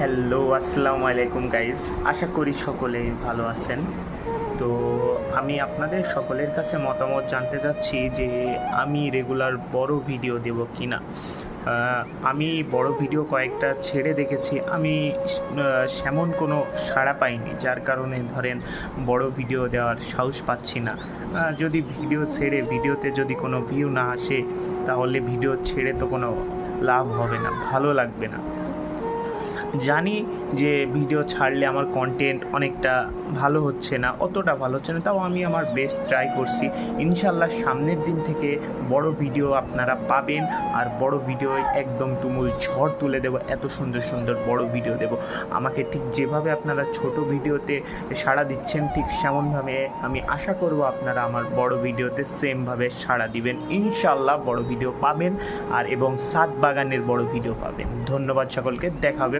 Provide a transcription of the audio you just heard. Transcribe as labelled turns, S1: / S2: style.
S1: Hello আসসালামু আলাইকুম guys আশা করি সকলেই ভালো আছেন। তো আমি আপনাদের সকলের কাছে মতামত জানতে চাচ্ছি যে আমি রেগুলার বড় ভিডিও দেব কি না আমি বড় ভিডিও কয়েকটা ছেড়ে দেখেছি। আমি সেমন কোনো সাড়া পাইনি, যার কারণে ধরেন বড় ভিডিও দেওয়ার সাহস পাচ্ছি না। যদি ভিডিও ছেড়ে ভিডিওতে যদি কোনো ভিউ না আসে, তাহলে ভিডিও ছেড়ে তো কোনো লাভ হবে না, ভালো লাগবে না। জানি যে ভিডিও ছাড়লে আমার কন্টেন্ট অনেকটা ভালো হচ্ছে না, অতটা ভালো হচ্ছে না, তাও আমি আমার বেস্ট ট্রাই করছি। ইনশাল্লাহ সামনের দিন থেকে বড় ভিডিও আপনারা পাবেন, আর বড় ভিডিও একদম তুমুল ঝড় তুলে দেবো, এত সুন্দর সুন্দর বড় ভিডিও দেব। আমাকে ঠিক যেভাবে আপনারা ছোট ভিডিওতে সাড়া দিচ্ছেন, ঠিক সেমনভাবে আমি আশা করব আপনারা আমার বড় ভিডিওতে সেমভাবে সাড়া দিবেন। ইনশাল্লাহ বড় ভিডিও পাবেন, আর এবং সাত বাগানের বড় ভিডিও পাবেন। ধন্যবাদ সকলকে, দেখা হবে